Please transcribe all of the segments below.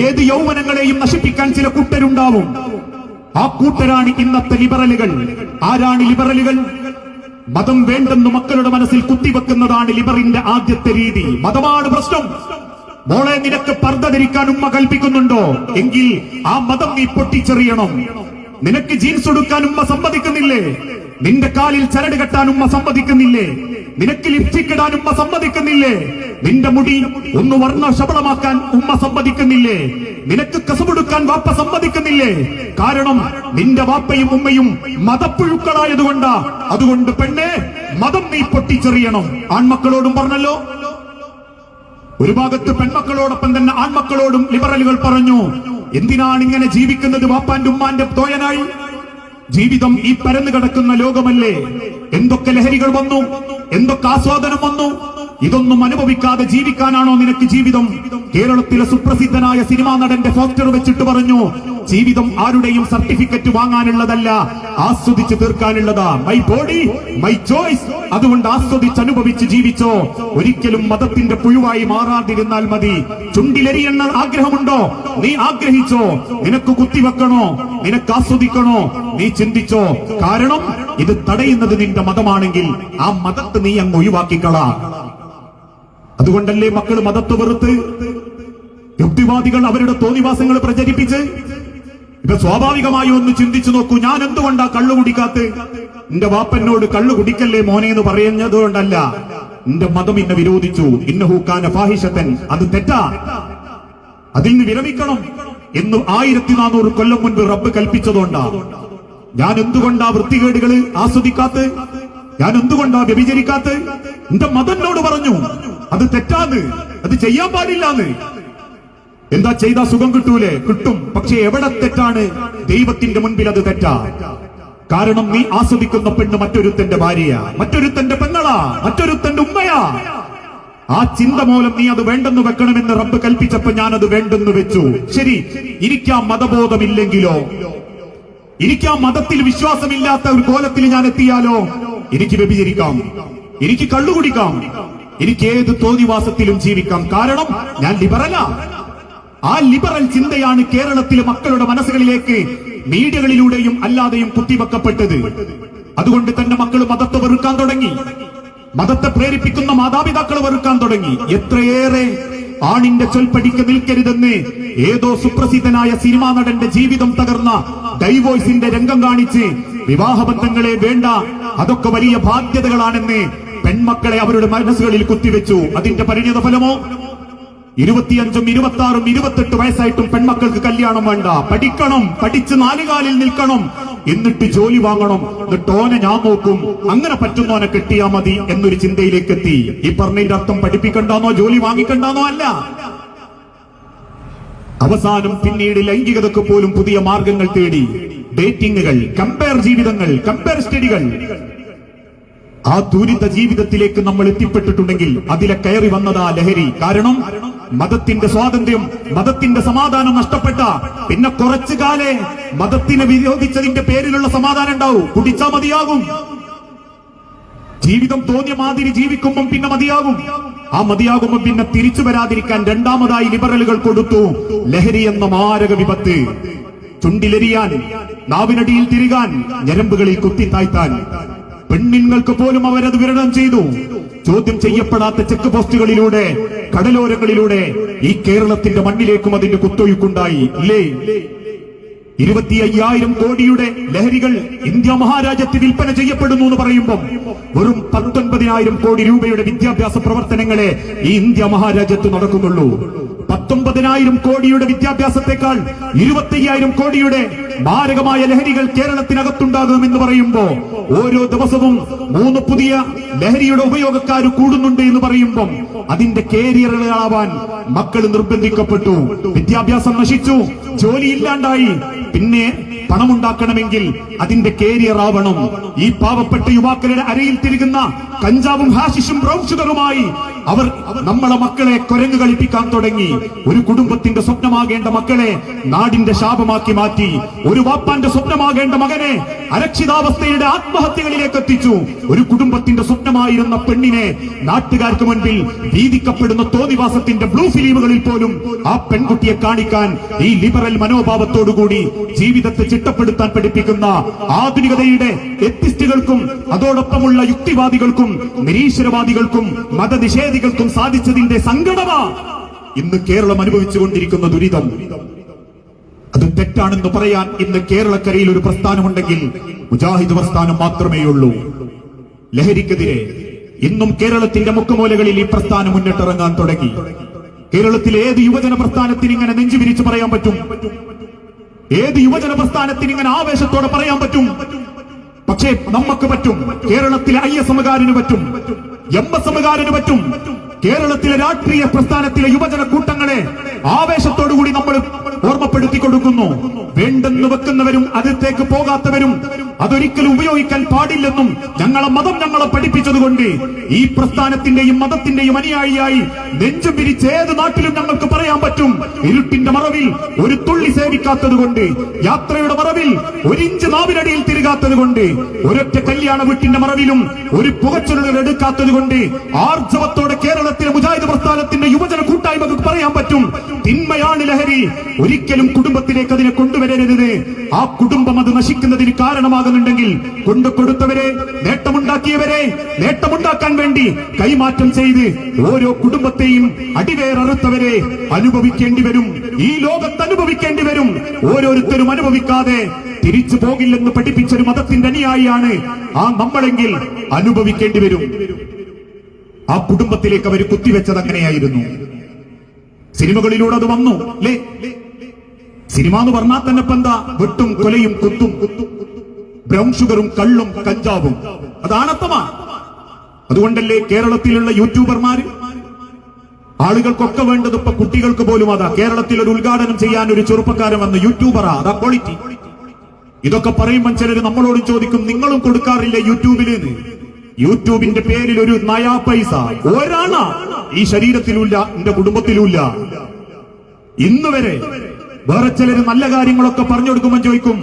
ഏത് യൗവനങ്ങളെയും നശിപ്പിക്കാൻ ചില കൂട്ടരുണ്ടാവും. ആ കൂട്ടരാണ് ഇന്നത്തെ ലിബറലുകൾ. ആരാണ് ലിബറലുകൾ? മതം വേണ്ടെന്ന് മക്കളുടെ മനസ്സിൽ കുത്തിവെക്കുന്നതാണ് ലിബറിന്റെ ആദ്യത്തെ രീതി. മതമാണ് പ്രശ്നം. മോളെ നിനക്ക് പർദ്ദ ധരിക്കാൻ ഉമ്മ കൽപ്പിക്കുന്നുണ്ടോ? എങ്കിൽ ആ മതം നീ പൊട്ടിച്ചെറിയണം. നിനക്ക് ജീൻസ് ഉടുക്കാൻ ഉമ്മ സമ്മതിക്കുന്നില്ലേ? നിന്റെ കാലിൽ ചരട് കെട്ടാൻ ഉമ്മ സമ്മതിക്കുന്നില്ലേ? നിനക്ക് ലിപ്സ്റ്റിക് ഉമ്മ സമ്മതിക്കുന്നില്ലേ? നിന്റെ മുടി ഒന്ന് വർണ ശബളമാക്കാൻ ഉമ്മ സമ്മതിക്കുന്നില്ലേ? നിനക്ക് കസവെടുക്കാൻ വാപ്പ സമ്മതിക്കുന്നില്ലേ? കാരണം നിന്റെ വാപ്പയും ഉമ്മയും മതപ്പുഴുക്കളായതുകൊണ്ടാ. അതുകൊണ്ട് പെണ്ണെ മതം നീ പൊട്ടിച്ചെറിയണം. ആൺമക്കളോടും പറഞ്ഞല്ലോ. ഒരു ഭാഗത്ത് പെൺമക്കളോടൊപ്പം തന്നെ ആൺമക്കളോടും ലിബറലുകൾ പറഞ്ഞു എന്തിനാണ് ഇങ്ങനെ ജീവിക്കുന്നത് വാപ്പാന്റെ ഉമ്മാന്റെ തോയനായി ജീവിതം ഈ പരന്നു കിടക്കുന്ന ലോകമല്ലേ? എന്തൊക്കെ ലഹരികൾ വന്നു? എന്തൊക്കെ ആസ്വാദനം വന്നു? ഇതൊന്നും അനുഭവിക്കാതെ ജീവിക്കാനാണോ നിനക്ക് ജീവിതം? കേരളത്തിലെ സുപ്രസിദ്ധനായ സിനിമാ നടന്റെ പോസ്റ്റർ വെച്ചിട്ട് പറഞ്ഞു ജീവിതം ആരുടെയും സർട്ടിഫിക്കറ്റ് വാങ്ങാനുള്ളതല്ല ആസ്വദിച്ച് തീർക്കാനുള്ളതാ. മൈ ബോഡി മൈ ചോയ്സ് അതുകൊണ്ട് ആസ്വദിച്ച് അനുഭവിച്ച് ജീവിച്ചോ? ഒരിക്കലും മതത്തിന്റെ പുഴുവായി മാറാതിരുന്നാൽ മതി. ചുണ്ടിലെരിയെന്ന ആഗ്രഹമുണ്ടോ? നീ ആഗ്രഹിച്ചോ? നിനക്ക് കുത്തിവെക്കണോ? നിനക്ക് ആസ്വദിക്കണോ? നീ ചിന്തിച്ചോ? കാരണം ഇത് തടയുന്നത് നിന്റെ മതമാണെങ്കിൽ ആ മതത്തെ നീ അങ്ങ് ഒഴിവാക്കിക്കളാ. അതുകൊണ്ടല്ലേ മക്കൾ മതത്ത് വെറുത്ത് യുക്തിവാദികൾ അവരുടെ തോന്നിവാസങ്ങൾ പ്രചരിപ്പിച്ച്? ഇപ്പൊ സ്വാഭാവികമായി ഒന്ന് ചിന്തിച്ചു നോക്കൂ ഞാൻ എന്തുകൊണ്ടാ കള്ളു കുടിക്കാത്ത? എന്റെ വാപ്പനോട് കള്ളു കുടിക്കല്ലേ മോനെ എന്ന് പറയുന്നത് കൊണ്ടല്ല എന്റെ മതം ഇന്നെ വിരോധിച്ചു. ഇന്നഹൂക്കാന ഫാഹിഷത്തൻ. അത് തെറ്റാ. അതിൽ നിന്ന് വിരമിക്കണം എന്ന് ആയിരത്തി നാനൂറ് കൊല്ലം മുൻപ് റബ്ബ് കൽപ്പിച്ചതുകൊണ്ടാ. ഞാൻ എന്തുകൊണ്ടാ വൃത്തികേടുകൾ ആസ്വദിക്കാത്ത? ഞാൻ എന്തുകൊണ്ടാ വ്യഭിചരിക്കാത്ത? എന്റെ മതനോട് പറഞ്ഞു അത് തെറ്റാന്ന്. അത് ചെയ്യാൻ പാടില്ലാന്ന്. എന്താ ചെയ്താ സുഖം കിട്ടൂലേ? കിട്ടും. പക്ഷെ എവിടെ തെറ്റാണ്? ദൈവത്തിന്റെ മുൻപിൽ അത് തെറ്റാ. കാരണം നീ ആസ്വദിക്കുന്ന പെണ്ണ് മറ്റൊരുത്തന്റെ ഭാര്യ മറ്റൊരുത്തന്റെ പെങ്ങളാ. മറ്റൊരുത്തന്റെ ഉമ്മയാ. ആ ചിന്ത മൂലം നീ അത് വേണ്ടെന്ന് വെക്കണമെന്ന് റബ്ബ് കൽപ്പിച്ചപ്പോ ഞാൻ അത് വേണ്ടെന്ന് വെച്ചു. ശരി എനിക്ക് ആ മതബോധമില്ലെങ്കിലോ? എനിക്ക് ആ മതത്തിൽ വിശ്വാസമില്ലാത്ത ഒരു കോലത്തിൽ ഞാൻ എത്തിയാലോ? എനിക്ക് വ്യഭിചരിക്കാം. എനിക്ക് കള്ളുകുടിക്കാം. എനിക്ക് ഏത് തോന്നിവാസത്തിലും ജീവിക്കാം? കാരണം ഞാൻ ലിബറല ആ. ലിബറൽ ചിന്തയാണ് കേരളത്തിലെ മക്കളുടെ മനസ്സുകളിലേക്ക് മീഡിയകളിലൂടെയും അല്ലാതെയും കുത്തിവെക്കപ്പെട്ടത്. അതുകൊണ്ട് തന്നെ മക്കൾ മതത്തെ വെറുക്കാൻ തുടങ്ങി. മതത്തെ പ്രേരിപ്പിക്കുന്ന മാതാപിതാക്കൾ വെറുക്കാൻ തുടങ്ങി. എത്രയേറെ ആണിന്റെ ചൊൽപ്പടിക്ക് നിൽക്കരുതെന്ന് ഏതോ സുപ്രസിദ്ധനായ സിനിമാ നടന്റെ ജീവിതം തകർന്ന ഡൈവോഴ്സിന്റെ രംഗം കാണിച്ച് വിവാഹബന്ധങ്ങളെ വേണ്ട അതൊക്കെ വലിയ ബാധ്യതകളാണെന്ന് പെൺമക്കളെ അവരുടെ മനസ്സുകളിൽ കുത്തിവെച്ചു. അതിന്റെ പരിണിത ഫലമോ? ഇരുപത്തിയഞ്ചും ഇരുപത്തി ആറും ഇരുപത്തെട്ട് വയസ്സായിട്ടും പെൺമക്കൾക്ക് കല്യാണം വേണ്ട. പഠിക്കണം പഠിച്ച് നാലുകാലിൽ നിൽക്കണം. എന്നിട്ട് ജോലി വാങ്ങണം. എന്നിട്ട് ഓനെ ഞാൻ നോക്കും. അങ്ങനെ പറ്റുന്നോനെ കിട്ടിയാ മതി എന്നൊരു ചിന്തയിലേക്ക് എത്തി ഈ പറഞ്ഞതിന്റെ അർത്ഥം പഠിപ്പിക്കണ്ടാന്നോ ജോലി വാങ്ങിക്കണ്ടാന്നോ അല്ല. അവസാനം പിന്നീട് ലൈംഗികതക്ക് പോലും പുതിയ മാർഗങ്ങൾ തേടി. ഡേറ്റിങ്ങുകൾ കമ്പയർ ജീവിതങ്ങൾ കമ്പയർ സ്റ്റഡികൾ. ആ ദുരിത ജീവിതത്തിലേക്ക് നമ്മൾ എത്തിപ്പെട്ടിട്ടുണ്ടെങ്കിൽ അതിലെ കയറി വന്നതാ ലഹരി. കാരണം മതത്തിന്റെ സ്വാതന്ത്ര്യം മതത്തിന്റെ സമാധാനം നഷ്ടപ്പെട്ട പിന്നെ കുറച്ചു കാലേ മതത്തിനെ വിരോധിച്ചതിന്റെ പേരിലുള്ള സമാധാനം ഉണ്ടാവും. കുടിച്ചാ മതിയാകും. ജീവിതം തോന്നിയ മാതിരി ജീവിക്കുമ്പം പിന്നെ മതിയാകും. ആ മതിയാകുമ്പോൾ പിന്നെ തിരിച്ചു വരാതിരിക്കാൻ രണ്ടാമതായി ലിബറലുകൾ കൊടുത്തു. ലഹരി എന്ന മാരക വിപത്ത്. ചുണ്ടിലെരിയാൻ നാവിനടിയിൽ തിരികാൻ ഞരമ്പുകളിൽ കുത്തി താഴ്ത്താൻ പെണ്ണിങ്ങൾക്ക് പോലും അവരത് വിരണം ചെയ്തു. ചോദ്യം ചെയ്യപ്പെടാത്ത ചെക്ക് പോസ്റ്റുകളിലൂടെ കടലോരങ്ങളിലൂടെ ഈ കേരളത്തിന്റെ മണ്ണിലേക്കും അതിന്റെ കുത്തൊഴുക്കുണ്ടായി. ഇല്ലേ? ഇരുപത്തി അയ്യായിരം കോടിയുടെ ലഹരികൾ ഇന്ത്യ മഹാരാജ്യത്തിൽ വിൽപ്പന ചെയ്യപ്പെടുന്നു എന്ന് പറയുമ്പോൾ വെറും പത്തൊൻപതിനായിരം കോടി രൂപയുടെ വിദ്യാഭ്യാസ പ്രവർത്തനങ്ങളെ ഈ ഇന്ത്യ മഹാരാജ്യത്ത് നടക്കുന്നുള്ളൂ. പത്തൊമ്പതിനായിരം കോടിയുടെ വിദ്യാഭ്യാസത്തെക്കാൾ ഇരുപത്തയ്യായിരം കോടിയുടെ മാരകമായ ലഹരികൾ കേരളത്തിനകത്തുണ്ടാകും എന്ന് പറയുമ്പോ ഓരോ ദിവസവും മൂന്ന് പുതിയ ലഹരിയുടെ ഉപയോഗക്കാർ കൂടുന്നുണ്ട് എന്ന് പറയുമ്പം അതിന്റെ കേരിയറുകളാവാൻ മക്കൾ നിർബന്ധിക്കപ്പെട്ടു. വിദ്യാഭ്യാസം നശിച്ചു. ജോലി ഇല്ലാണ്ടായി. പിന്നെ പണമുണ്ടാക്കണമെങ്കിൽ അതിന്റെ കേരിയർ ആവണം. ഈ പാവപ്പെട്ട യുവാക്കളുടെ അരയിൽ തിരികുന്ന കഞ്ചാവും ഹാഷിഷും ബ്രൗൺ അവർ നമ്മളെ മക്കളെ കൊരങ്ങ് കളിപ്പിക്കാൻ തുടങ്ങി. ഒരു കുടുംബത്തിന്റെ സ്വപ്നമാകേണ്ട മക്കളെ നാടിന്റെ ശാപമാക്കി മാറ്റി. ഒരു വാപ്പാന്റെ സ്വപ്നമാകേണ്ട മകനെ അരക്ഷിതാവസ്ഥയുടെ ആത്മഹത്യകളിലേക്ക് എത്തിച്ചു. ഒരു കുടുംബത്തിന്റെ സ്വപ്നമായിരുന്ന പെണ്ണിനെ നാട്ടുകാർക്ക് മുൻപിൽ ഭീതിക്കപ്പെടുന്ന തോന്നിവാസത്തിന്റെ ബ്ലൂ ഫിലിമുകളിൽ പോലും ആ പെൺകുട്ടിയെ കാണിക്കാൻ ഈ ലിബറൽ മനോഭാവത്തോടുകൂടി ജീവിതത്തെ ചിട്ടപ്പെടുത്താൻ പഠിപ്പിക്കുന്ന ആധുനികതയുടെ എത്തിസ്റ്റുകൾക്കും അതോടൊപ്പമുള്ള യുക്തിവാദികൾക്കും നിരീശ്വരവാദികൾക്കും മതനിഷേധികൾക്കും സാധിച്ചതിന്റെ സങ്കടമാ ഇന്ന് കേരളം അനുഭവിച്ചുകൊണ്ടിരിക്കുന്ന ദുരിതം. അത് തെറ്റാണെന്ന് പറയാൻ ഇന്ന് കേരളക്കരയിൽ ഒരു പ്രസ്ഥാനമുണ്ടെങ്കിൽ മുജാഹിദ് പ്രസ്ഥാനം മാത്രമേ ഉള്ളൂ ലഹരിക്കെതിരെ ഇന്നും കേരളത്തിന്റെ മുക്കുമൂലകളിൽ ഈ പ്രസ്ഥാനം മുന്നിട്ടിറങ്ങാൻ തുടങ്ങി. കേരളത്തിലെ ഏത് യുവജന പ്രസ്ഥാനത്തിന് ഇങ്ങനെ നെഞ്ചു വിരിച്ച് പറയാൻ പറ്റും? ഏത് യുവജന പ്രസ്ഥാനത്തിന് ഇങ്ങനെ ആവേശത്തോടെ പറയാൻ പറ്റും? പക്ഷേ നമുക്ക് പറ്റും. കേരളത്തിലെ ഐ എസ് എമ്മുകാരന് പറ്റും. എം എസ് എമ്മുകാരന് പറ്റും. കേരളത്തിലെ രാഷ്ട്രീയ പ്രസ്ഥാനത്തിലെ യുവജന കൂട്ടങ്ങളെ ആവേശത്തോടുകൂടി നമ്മൾ ഓർമ്മപ്പെടുത്തി കൊടുക്കുന്നു വേണ്ടെന്ന് വെക്കുന്നവരും അതിലേക്ക് പോകാത്തവരും അതൊരിക്കലും ഉപയോഗിക്കാൻ പാടില്ലെന്നും ഞങ്ങളെ മതം ഞങ്ങളെ പഠിപ്പിച്ചതുകൊണ്ട് ഈ പ്രസ്ഥാനത്തിന്റെയും മതത്തിന്റെയും അനുയായിയായി നെഞ്ചും പിരിച്ച് ഏത് നാട്ടിലും ഞങ്ങൾക്ക് പറയാൻ പറ്റും. ഇരുട്ടിന്റെ മറവിൽ ഒരു തുള്ളി സേവിക്കാത്തത് കൊണ്ട് യാത്രയുടെ മറവിൽ ഒരിഞ്ച് നാവിനടിയിൽ തിരുകാത്തത് കൊണ്ട് ഒരൊറ്റ കല്യാണ വീട്ടിന്റെ മറവിലും ഒരു പുകച്ചുരുകൾ എടുക്കാത്തത് കൊണ്ട് ആർജവത്തോടെ കേരളത്തിലെ മുജാഹിദ് പ്രസ്ഥാനത്തിന്റെ യുവജന പറയാൻ പറ്റും. തിന്മയാണ് ലഹരി. ഒരിക്കലും കുടുംബത്തിലേക്ക് അതിനെ കൊണ്ടുവരരുത്. ആ കുടുംബം അത് നശിക്കുന്നതിന് കാരണമാകുന്നുണ്ടെങ്കിൽ കൊണ്ടു കൊടുത്തവരെ നേട്ടമുണ്ടാക്കിയവരെ നേട്ടമുണ്ടാക്കാൻ വേണ്ടി കൈമാറ്റം ചെയ്ത് ഓരോ കുടുംബത്തെയും അടിവേററുത്തവരെ അനുഭവിക്കേണ്ടി വരും. ഈ ലോകത്ത് അനുഭവിക്കേണ്ടി വരും. ഓരോരുത്തരും അനുഭവിക്കാതെ തിരിച്ചു പോകില്ലെന്ന് പഠിപ്പിച്ചൊരു മതത്തിന്റെ അനുയായിയാണ് ആ നമ്മളെങ്കിൽ അനുഭവിക്കേണ്ടി വരും. ആ കുടുംബത്തിലേക്ക് അവർ കുത്തിവെച്ചത് അങ്ങനെയായിരുന്നു. സിനിമകളിലൂടെ അത് വന്നു അല്ലേ സിനിമ എന്ന് പറഞ്ഞാൽ തന്നെ പെന്താ വെട്ടും കൊലയും കുത്തും. ബ്രൗൺ ഷുഗറും കള്ളും കഞ്ചാവും. അത് ആണത്തമാ അതുകൊണ്ടല്ലേ കേരളത്തിലുള്ള യൂട്യൂബർമാര് ആളുകൾക്കൊക്കെ വേണ്ടത് ഇപ്പൊ കുട്ടികൾക്ക് പോലും അതാ. കേരളത്തിൽ ഒരു ഉദ്ഘാടനം ചെയ്യാൻ ഒരു ചെറുപ്പക്കാരൻ വന്ന് യൂട്യൂബറാ. അതാ ക്വാളിറ്റി ഇതൊക്കെ പറയുമ്പോൾ ചിലര് നമ്മളോട് ചോദിക്കും നിങ്ങളും കൊടുക്കാറില്ല യൂട്യൂബിൽ യൂട്യൂബിന്റെ പേരിൽ ഒരു നയാ പൈസ. ഒരാണ ഈ ശരീരത്തിലുമില്ല എന്റെ കുടുംബത്തിലുമില്ല. ഇന്ന് വരെ വേറെ ചിലര് നല്ല കാര്യങ്ങളൊക്കെ പറഞ്ഞു കൊടുക്കുമ്പോൾ ചോദിക്കും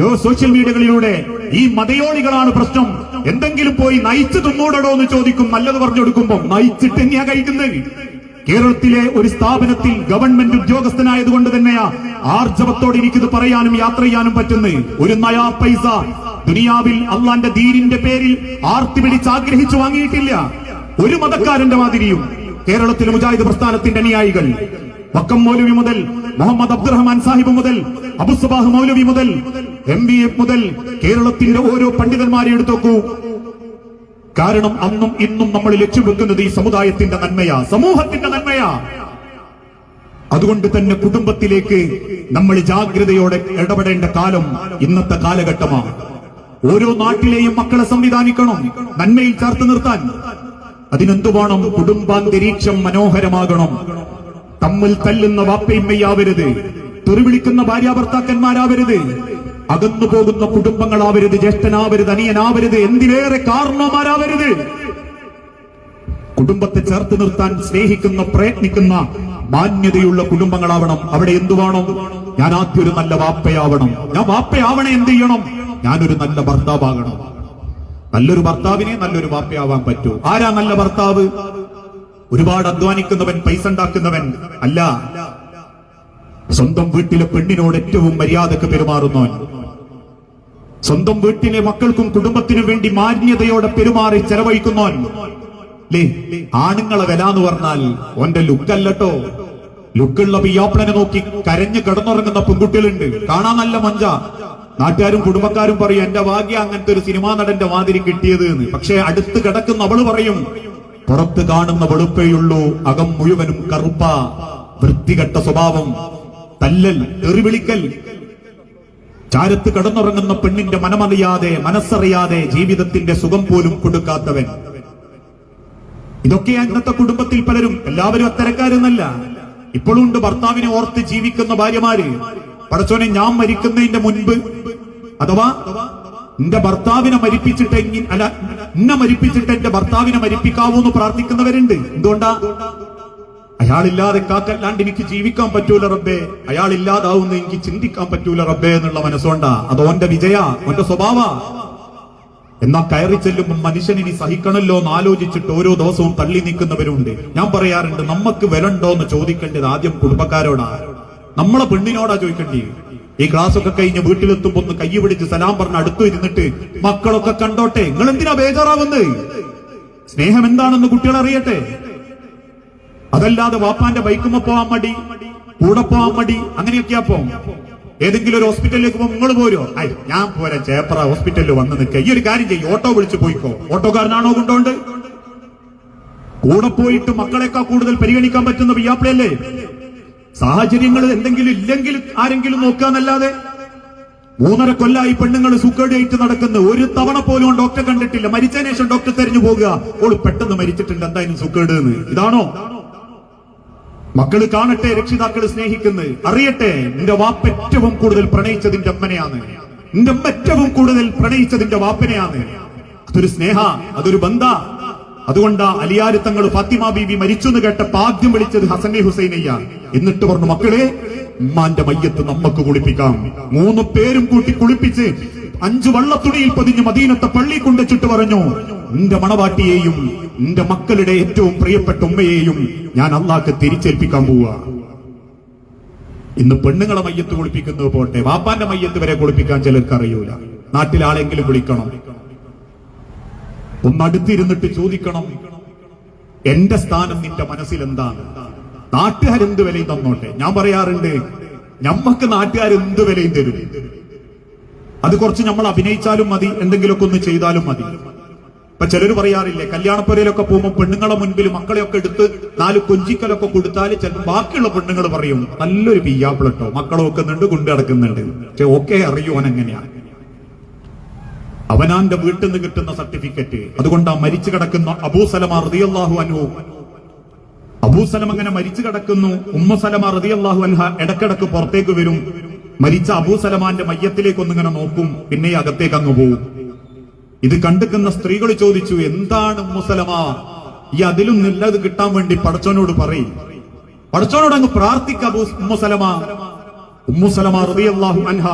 യോ സോഷ്യൽ മീഡിയകളിലൂടെ ഈ മതയോളികളാണ് പ്രശ്നം. എന്തെങ്കിലും പോയി നയിച്ചു തിന്നൂടടോ എന്ന് ചോദിക്കും നല്ലത് പറഞ്ഞു കൊടുക്കുമ്പോൾ നയിച്ചിട്ട് തന്നെയാ കഴിക്കുന്നത്? കേരളത്തിലെ ഒരു സ്ഥാപനത്തിൽ ഗവൺമെന്റ് ഉദ്യോഗസ്ഥനായതുകൊണ്ട് തന്നെയാ ആർജവത്തോടെ എനിക്കിത് പറയാനും യാത്ര ചെയ്യാനും പറ്റുന്നത്. ഒരു നയാ പൈസ ദുനിയാവിൽ അള്ളാന്റെ ദീനിന്റെ പേരിൽ ആർത്തി പിടിച്ച് ആഗ്രഹിച്ചു വാങ്ങിയിട്ടില്ല. ഒരു മതക്കാരന്റെ മാതിരിയും കേരളത്തിലെ മുജാഹിദ് പ്രസ്ഥാനത്തിന്റെ അനുയായികൾ. വക്കം മൗലവി മുതൽ മുഹമ്മദ് അബ്ദുറഹ്മാൻ സാഹിബ് മുതൽ അബുസബാഹ് മൗലവി മുതൽ എം ബി എ മുതൽ കേരളത്തിന്റെ ഓരോ പണ്ഡിതന്മാരെ എടുത്തോക്കൂ കാരണം അന്നും ഇന്നും നമ്മൾ ലക്ഷ്യം ഈ സമുദായത്തിന്റെ നന്മയാ സമൂഹത്തിന്റെ നന്മയാ. അതുകൊണ്ട് തന്നെ കുടുംബത്തിലേക്ക് നമ്മൾ ജാഗ്രതയോടെ ഇടപെടേണ്ട കാലം ഇന്നത്തെ കാലഘട്ടമാണ്. ഓരോ നാട്ടിലെയും മക്കളെ സംവിധാനിക്കണം നന്മയിൽ ചേർത്ത് നിർത്താൻ. അതിനെന്തു വേണം? കുടുംബാന്തരീക്ഷം മനോഹരമാകണം. തമ്മിൽ തല്ലുന്ന വാപ്പയമ്മയാവരുത്. തെറിവിളിക്കുന്ന ഭാര്യാഭർത്താക്കന്മാരാവരുത്. അകന്നു പോകുന്ന കുടുംബങ്ങളാവരുത്. ജ്യേഷ്ഠനാവരുത് അനിയനാവരുത്. എന്തിലേറെ കാരണമാരാവരുത് കുടുംബത്തെ ചേർത്ത് നിർത്താൻ സ്നേഹിക്കുന്ന പ്രയത്നിക്കുന്ന മാന്യതയുള്ള കുടുംബങ്ങളാവണം. അവിടെ എന്തു വേണം? ഞാൻ ആദ്യം ഒരു നല്ല വാപ്പയാവണം. ഞാൻ വാപ്പയാവണേ എന്ത് ചെയ്യണം? ഞാനൊരു നല്ല ഭർത്താവാകണം. നല്ലൊരു ഭർത്താവിനെ നല്ലൊരു വാപ്പയാവാൻ പറ്റൂ. ആരാ നല്ല ഭർത്താവ്? ഒരുപാട് അധ്വാനിക്കുന്നവൻ പൈസ ഉണ്ടാക്കുന്നവൻ അല്ല. സ്വന്തം വീട്ടിലെ പെണ്ണിനോട് ഏറ്റവും മര്യാദയ്ക്ക് പെരുമാറുന്നവൻ. സ്വന്തം വീട്ടിലെ മക്കൾക്കും കുടുംബത്തിനും വേണ്ടി മാന്യതയോടെ പെരുമാറി ചെലവഴിക്കുന്നവൻ. ആണുങ്ങളെ വില എന്ന് പറഞ്ഞാൽ ഓന്റെ ലുക്കല്ലട്ടോ. ലുക്കുള്ള പിയാപ്പിളനെ നോക്കി കരഞ്ഞു കിടന്നുറങ്ങുന്ന പെൺകുട്ടികളുണ്ട്. കാണാൻ നല്ല മഞ്ച. നാട്ടുകാരും കുടുംബക്കാരും പറയും എന്റെ ഭാഗ്യ അങ്ങനത്തെ ഒരു സിനിമാ നടന്റെ മാതിരി കിട്ടിയത് എന്ന് പക്ഷെ അടുത്ത് കിടക്കുന്ന അവൾ പറയും പുറത്ത് കാണുന്ന വെളുപ്പേയുള്ളൂ അകം മുഴുവനും കറുപ്പ വൃത്തികെട്ട സ്വഭാവം തല്ലൽ തെറിവിളിക്കൽ. ചാരത്ത് കടന്നുറങ്ങുന്ന പെണ്ണിന്റെ മനമറിയാതെ മനസ്സറിയാതെ ജീവിതത്തിന്റെ സുഖം പോലും കൊടുക്കാത്തവൻ. ഇതൊക്കെ ഇന്നത്തെ കുടുംബത്തിൽ പലരും എല്ലാവരും അത്തരക്കാരെന്നല്ല. ഇപ്പോഴും ഉണ്ട് ഭർത്താവിനെ ഓർത്ത് ജീവിക്കുന്ന ഭാര്യമാര്. പടച്ചോനെ ഞാൻ മരിക്കുന്നതിന്റെ മുൻപ് അഥവാ എന്റെ ഭർത്താവിനെ മരിപ്പിച്ചിട്ട് അല്ല എന്നെ മരിപ്പിച്ചിട്ട് എന്റെ ഭർത്താവിനെ മരിപ്പിക്കാവൂ എന്ന് പ്രാർത്ഥിക്കുന്നവരുണ്ട്. എന്തുകൊണ്ടാ? അയാളില്ലാതെ കാക്കല്ലാണ്ട് എനിക്ക് ജീവിക്കാൻ പറ്റൂല റബ്ബേ. അയാളില്ലാതാവുന്ന എനിക്ക് ചിന്തിക്കാൻ പറ്റൂല റബ്ബേ എന്നുള്ള മനസ്സുകൊണ്ടാ. അത് ഓന്റെ വിജയ ഓന്റെ സ്വഭാവ. എന്നാ കയറി ചെല്ലുമ്പോൾ മനുഷ്യൻ ഇനി സഹിക്കണല്ലോ എന്ന് ആലോചിച്ചിട്ട് ഓരോ ദിവസവും തള്ളി നിൽക്കുന്നവരുണ്ട്. ഞാൻ പറയാറുണ്ട് നമുക്ക് വിലണ്ടോ എന്ന് ചോദിക്കേണ്ടത് ആദ്യം കുടുംബക്കാരോടാ. നമ്മളെ പെണ്ണിനോടാ ചോദിക്കേണ്ടി ഈ ക്ലാസ് ഒക്കെ കഴിഞ്ഞ് വീട്ടിലെത്തുമ്പോ ഒന്ന് കൈ പിടിച്ച് സലാം പറഞ്ഞ് അടുത്തു ഇരുന്നിട്ട് മക്കളൊക്കെ കണ്ടോട്ടെ? നിങ്ങൾ എന്തിനാ ബേജാറാവുന്നത് സ്നേഹം എന്താണെന്ന് കുട്ടികൾ അറിയട്ടെ? അതല്ലാതെ വാപ്പാന്റെ ബൈക്കുമ്പോ പോവാൻ മടി കൂടെ പോവാൻ മടി അങ്ങനെയൊക്കെയാ പോ ഏതെങ്കിലും ഒരു ഹോസ്പിറ്റലിലേക്ക് പോകുമ്പോൾ നിങ്ങൾ പോരോ ഐ ഞാൻ പോരാ ചേപ്പറ ഹോസ്പിറ്റലിൽ വന്ന് നിൽക്കുക ഈ ഒരു കാര്യം ചെയ്യും ഓട്ടോ വിളിച്ച് പോയിക്കോ. ഓട്ടോക്കാരനാണോ കൊണ്ടോണ്ട്? കൂടെ പോയിട്ട് മക്കളെക്കാൾ കൂടുതൽ പരിഗണിക്കാൻ പറ്റുന്ന പിയാപ്പിളയല്ലേ? സാഹചര്യങ്ങൾ എന്തെങ്കിലും ഇല്ലെങ്കിൽ ആരെങ്കിലും നോക്കാന്നല്ലാതെ മൂന്നര കൊല്ലായി പെണ്ണുങ്ങൾ സുഖേടിയായിട്ട് നടക്കുന്നു ഒരു തവണ പോലും ഡോക്ടറെ കണ്ടിട്ടില്ല. മരിച്ചതിന് ശേഷം ഡോക്ടർ തെരഞ്ഞു പോകുക ഓൾ പെട്ടെന്ന് മരിച്ചിട്ടുണ്ട്. എന്തായാലും സുഖേട് എന്ന് ഇതാണോ? മക്കൾ കാണട്ടെ രക്ഷിതാക്കൾ സ്നേഹിക്കുന്നത് അറിയട്ടെ നിന്റെ വാപ്പ ഏറ്റവും കൂടുതൽ പ്രണയിച്ചതിന്റെ അമ്മനെയാണ്. നിന്റെ ഏറ്റവും കൂടുതൽ പ്രണയിച്ചതിന്റെ വാപ്പനെയാണ്. അതൊരു സ്നേഹ അതൊരു ബന്ധ. അതുകൊണ്ടാ അലിയാരി തങ്ങൾ ഫാത്തിമ ബീബി മരിച്ചു എന്ന് കേട്ട പാദ്യം വിളിച്ചത് ഹസനെ ഹുസൈനയ്യ. എന്നിട്ട് പറഞ്ഞു മക്കളെ ഉമ്മാന്റെ മയ്യത്ത് നമുക്ക് കുളിപ്പിക്കാം. മൂന്ന് പേരും കൂട്ടി കുളിപ്പിച്ച് അഞ്ചു വള്ളത്തുണിയിൽ പതിഞ്ഞ് മദീനത്തെ പള്ളി കൊണ്ടുവച്ചിട്ട് പറഞ്ഞു നിന്റെ മണവാട്ടിയെയും നിന്റെ മക്കളുടെ ഏറ്റവും പ്രിയപ്പെട്ട ഉമ്മയെയും ഞാൻ അള്ളാഹ്ക്ക് തിരിച്ചേൽപ്പിക്കാൻ പോവുക ഇന്ന് പെണ്ണുങ്ങളെ മയ്യത്ത് കുളിപ്പിക്കുന്നത് പോട്ടെ വാപ്പാന്റെ മയ്യത്ത് വരെ കുളിപ്പിക്കാൻ ചിലർക്ക് അറിയൂല. നാട്ടിലാളെങ്കിലും വിളിക്കണം. ഒന്നടുത്തിരുന്നിട്ട് ചോദിക്കണം എന്റെ സ്ഥാനം നിന്റെ മനസ്സിൽ എന്താണ് നാട്ടുകാരെന്ത് വിലയും തന്നോട്ടെ? ഞാൻ പറയാറുണ്ട് ഞമ്മക്ക് നാട്ടുകാർ എന്ത് വിലയും തരും? അത് കുറച്ച് നമ്മൾ അഭിനയിച്ചാലും മതി എന്തെങ്കിലുമൊക്കെ ഒന്ന് ചെയ്താലും മതി. ഇപ്പൊ ചിലർ പറയാറില്ലേ കല്യാണപ്പുരയിലൊക്കെ പോകുമ്പോൾ പെണ്ണുങ്ങളെ മുൻപിൽ മക്കളെയൊക്കെ എടുത്ത് നാല് കൊഞ്ചിക്കലൊക്കെ കൊടുത്താൽ ചില ബാക്കിയുള്ള പെണ്ണുങ്ങൾ പറയും നല്ലൊരു പിയ്യാപ്പിളട്ടോ മക്കളെ വെക്കുന്നുണ്ട് കൊണ്ടു നടക്കുന്നുണ്ട്. പക്ഷെ ഓക്കെ അറിയുവാൻ എങ്ങനെയാണ് അവനാന്റെ വീട്ടിൽ നിന്ന് കിട്ടുന്ന സർട്ടിഫിക്കറ്റ്. അതുകൊണ്ട് ആ മരിച്ചു കിടക്കുന്ന അബൂസലമ റളിയല്ലാഹു അൻഹു. അബൂസലം അങ്ങനെ മരിച്ചു കിടക്കുന്നു. ഉമ്മസലമ റളിയല്ലാഹു അൻഹ ഇടക്കിടക്ക് പുറത്തേക്ക് വരും. മരിച്ച അബൂസലമാന്റെ മയ്യത്തിലേക്ക് ഒന്നിങ്ങനെ നോക്കും. പിന്നെ അകത്തേക്ക് അങ്ങ് പോവും. ഇത് കണ്ടുക്കുന്ന സ്ത്രീകൾ ചോദിച്ചു എന്താണ് ഉമ്മസലമ ഈ അതിലും നല്ലത് കിട്ടാൻ വേണ്ടി പടച്ചോനോട് പറയും. പടച്ചോനോട് അങ്ങ് പ്രാർത്ഥിക്ക അബൂ ഉമ്മുസലമ ഉമ്മുസലമ റളിയല്ലാഹു അൻഹ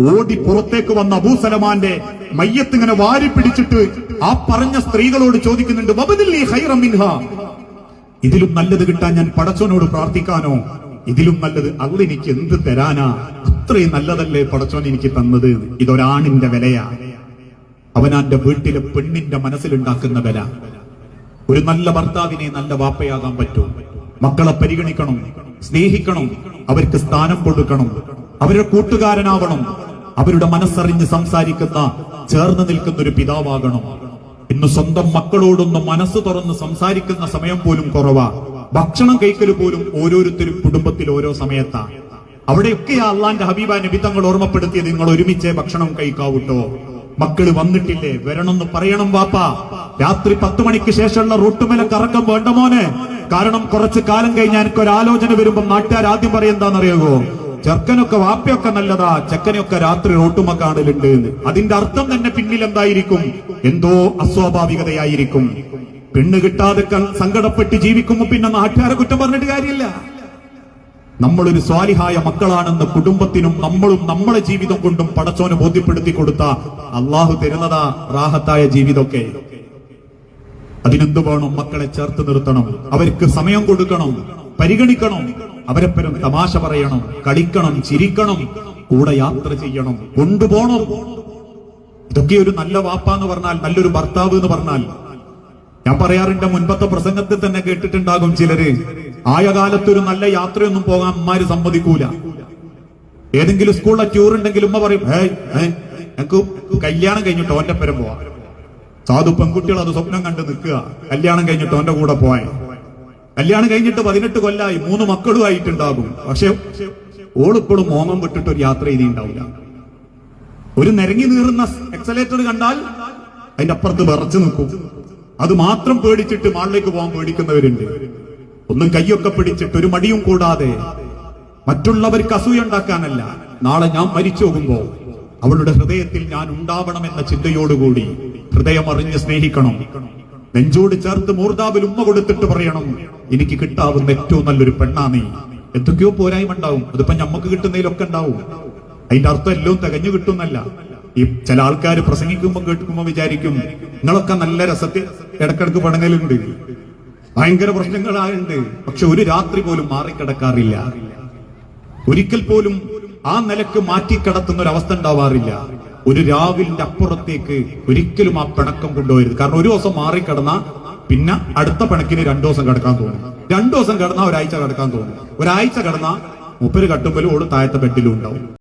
ഓടി പുറത്തേക്ക് വന്ന അബൂസലമാന്റെ മയ്യത്ത് ഇങ്ങനെ വാരി പിടിച്ചിട്ട് ആ പറഞ്ഞ സ്ത്രീകളോട് ചോദിക്കുന്നുണ്ട് മിൻഹ? ഇതിലും നല്ലത് കിട്ടാൻ ഞാൻ പടച്ചോനോട് പ്രാർത്ഥിക്കാനോ? ഇതിലും നല്ലത് അത് എനിക്ക് എന്ത് തരാനാ? അത്രയും നല്ലതല്ലേ പടച്ചോൻ എനിക്ക് തന്നത്? ഇതൊരാണിന്റെ വിലയാ. അവനാന്റെ വീട്ടിലെ പെണ്ണിന്റെ മനസ്സിലുണ്ടാക്കുന്ന വില. ഒരു നല്ല ഭർത്താവിനെ നല്ല വാപ്പയാകാൻ പറ്റും. മക്കളെ പരിഗണിക്കണം സ്നേഹിക്കണം അവർക്ക് സ്ഥാനം കൊടുക്കണം അവരുടെ കൂട്ടുകാരനാവണം അവരുടെ മനസ്സറിഞ്ഞ് സംസാരിക്കുന്ന ചേർന്ന് നിൽക്കുന്ന ഒരു പിതാവാകണം. ഇന്ന് സ്വന്തം മക്കളോടൊന്ന് മനസ്സ് തുറന്ന് സംസാരിക്കുന്ന സമയം പോലും കുറവാ. ഭക്ഷണം കഴിക്കൽ പോലും ഓരോരുത്തരും കുടുംബത്തിൽ ഓരോ സമയത്താ. അവിടെയൊക്കെ അള്ളാന്റെ ഹബീബ നബി ഓർമ്മപ്പെടുത്തിയത് നിങ്ങൾ ഒരുമിച്ച് ഭക്ഷണം കഴിക്കാവൂട്ടോ. മക്കൾ വന്നിട്ടില്ലേ വരണമെന്ന് പറയണം വാപ്പ. രാത്രി പത്ത് മണിക്ക് ശേഷമുള്ള റൂട്ടുമല കറക്കം വേണ്ട മോനെ. കാരണം കുറച്ച് കാലം കഴിഞ്ഞാൽ എനിക്ക് ഒരു ആലോചന വരുമ്പോ നാട്ടുകാർ ആദ്യം പറയുന്നതാണെന്നറിയാമോ ചെറുക്കനൊക്കെ വാപ്പയൊക്കെ നല്ലതാ ചെക്കനൊക്കെ രാത്രി റോട്ടുമ കാണലുണ്ട് അതിന്റെ അർത്ഥം തന്നെ പിന്നിൽ എന്തായിരിക്കും? എന്തോ അസ്വാഭാവികതയായിരിക്കും. പെണ്ണ് കിട്ടാതെ സങ്കടപ്പെട്ട് ജീവിക്കുമ്പോ പിന്നെ നാട്ടുകാരെ കുറ്റം പറഞ്ഞിട്ട് കാര്യമില്ല. നമ്മളൊരു സ്വാലിഹായ മക്കളാണെന്ന് കുടുംബത്തിനും നമ്മളും നമ്മളെ ജീവിതം കൊണ്ടും പടച്ചോന് ബോധ്യപ്പെടുത്തി കൊടുത്ത അള്ളാഹു തരുന്നതാ റാഹത്തായ ജീവിതമൊക്കെ. അതിനെന്ത് വേണം? മക്കളെ ചേർത്ത് നിർത്തണം. അവർക്ക് സമയം കൊടുക്കണം. പരിഗണിക്കണം. അവരെപ്പരം തമാശ പറയണം കളിക്കണം ചിരിക്കണം കൂടെ യാത്ര ചെയ്യണം കൊണ്ടുപോകണം. ഇതൊക്കെ ഒരു നല്ല വാപ്പ എന്ന് പറഞ്ഞാൽ നല്ലൊരു ഭർത്താവ് എന്ന് പറഞ്ഞാൽ. ഞാൻ പറയാറുണ്ട് മുൻപത്തെ പ്രസംഗത്തിൽ തന്നെ കേട്ടിട്ടുണ്ടാകും ചിലര് ആയ കാലത്ത് ഒരു നല്ല യാത്രയൊന്നും പോകാൻ അമ്മമാര് സമ്മതിക്കൂല. ഏതെങ്കിലും സ്കൂളിലെ ടൂർ ഉണ്ടെങ്കിൽ ഉമ്മ പറയും ഞങ്ങൾക്ക് കല്യാണം കഴിഞ്ഞിട്ട് ഓന്റെ പരം പോവാ. സാധു പെൺകുട്ടികൾ അത് സ്വപ്നം കണ്ട് നിൽക്കുക കല്യാണം കഴിഞ്ഞിട്ട് ഓന്റെ കൂടെ പോവാൻ. കല്യാണം കഴിഞ്ഞിട്ട് പതിനെട്ട് കൊല്ലായി മൂന്ന് മക്കളും ആയിട്ടുണ്ടാകും. പക്ഷെ ഓളിപ്പോഴും മോങ്ങം വിട്ടിട്ട് ഒരു യാത്ര ചെയ്തിണ്ടാവില്ല ഒരു നിരങ്ങി നീറുന്ന എക്സലേറ്റർ കണ്ടാൽ അതിന്റെ അപ്പുറത്ത് വിറച്ചു നിൽക്കും. അത് മാത്രം പേടിച്ചിട്ട് മാളിലേക്ക് പോകാൻ പേടിക്കുന്നവരുണ്ട്. ഒന്നും കൈയൊക്കെ പിടിച്ചിട്ട് ഒരു മടിയും കൂടാതെ മറ്റുള്ളവർക്ക് അസൂയ ഉണ്ടാക്കാനല്ല. നാളെ ഞാൻ മരിച്ചു പോകുമ്പോ അവളുടെ ഹൃദയത്തിൽ ഞാൻ ഉണ്ടാവണമെന്ന ചിന്തയോടുകൂടി ഹൃദയം അറിഞ്ഞ് സ്നേഹിക്കണം. നെഞ്ചോട് ചേർത്ത് മൂർദാവിൽ ഉമ്മ കൊടുത്തിട്ട് പറയണം. എനിക്ക് കിട്ടാവുന്ന ഏറ്റവും നല്ലൊരു പെണ്ണാ നീ എന്തൊക്കെയോ പോരായ്മ ഉണ്ടാവും. അതിപ്പോ ഞമ്മക്ക് കിട്ടുന്നതിലൊക്കെ ഉണ്ടാവും. അതിന്റെ അർത്ഥം എല്ലാം തികഞ്ഞു കിട്ടുന്നല്ല ഈ ചില ആൾക്കാർ പ്രസംഗിക്കുമ്പോൾ കേൾക്കുമ്പോൾ വിചാരിക്കും നിങ്ങളൊക്കെ നല്ല രസത്തിൽ ഇടക്കിടക്ക് പണങ്ങലുണ്ട് ഭയങ്കര പ്രശ്നങ്ങളായുണ്ട്. പക്ഷെ ഒരു രാത്രി പോലും മാറിക്കിടക്കാറില്ല. ഒരിക്കൽ പോലും ആ നിലയ്ക്ക് മാറ്റിക്കിടത്തുന്ന ഒരു അവസ്ഥ ഉണ്ടാവാറില്ല. ഒരു രാവിലിന്റെ അപ്പുറത്തേക്ക് ഒരിക്കലും ആ പിണക്കം കൊണ്ടുപോയത് കാരണം ഒരു ദിവസം മാറിക്കിടന്ന പിന്നെ അടുത്ത പണക്കിന് രണ്ടു ദിവസം കിടക്കാൻ തോന്നും. രണ്ടു ദിവസം കിടന്ന ഒരാഴ്ച കിടക്കാൻ തോന്നും. ഒരാഴ്ച കിടന്ന മുപ്പര് കട്ടുമ്പോലും ഓട് താഴത്തെ ബെഡിലും ഉണ്ടാവും.